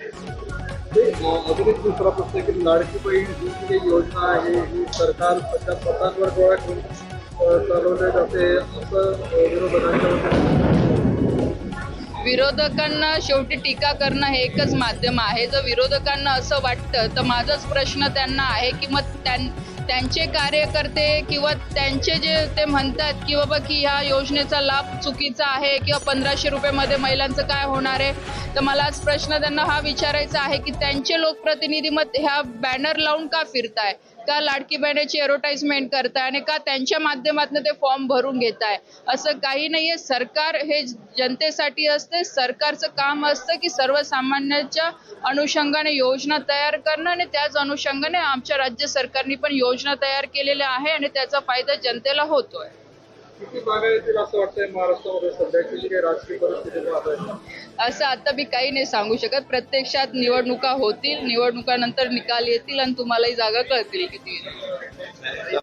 ते, अं, अजून दुसरा प्रश्न आहे की लाडकी बहीण ही जी काही योजना आहे ही सरकार सध्या मतांवर गोळा करून अं, जाते असं विरोधकांच्या विरोधकांना शेवटी टीका करणं हे एकच माध्यम आहे. जर विरोधकांना असं वाटतं तर माझाच प्रश्न त्यांना आहे की मग त्यां त्यांचे कार्यकर्ते किंवा त्यांचे जे ते म्हणतात की बाबा की ह्या योजनेचा लाभ चुकीचा आहे किंवा पंधराशे रुपयेमध्ये महिलांचं काय होणार आहे? तर मला आज प्रश्न त्यांना हा विचारायचा आहे की त्यांचे लोकप्रतिनिधी मग ह्या बॅनर लावून का फिरताय? का लाडकी बहिणीची ॲडव्हर्टाईजमेंट करताय आणि का त्यांच्या माध्यमातून ते फॉर्म भरून घेताय? असं काही नाहीये. सरकार हे जनतेसाठी असते सरकारचं काम असतं की सर्वसामान्यांच्या अनुषंगाने योजना तयार करणं आणि त्याच अनुषंगाने आमच्या राज्य सरकारने पण योजना तयार केलेल्या आहे आणि त्याचा फायदा जनतेला होतोय. किती बागा येतील असं वाटतंय महाराष्ट्रामध्ये सध्याची जी काही राजकीय परिस्थिती असं आता मी काही नाही सांगू शकत. प्रत्यक्षात निवडणुका होतील निवडणुकानंतर निकाल येतील आणि तुम्हालाही जागा कळतील किती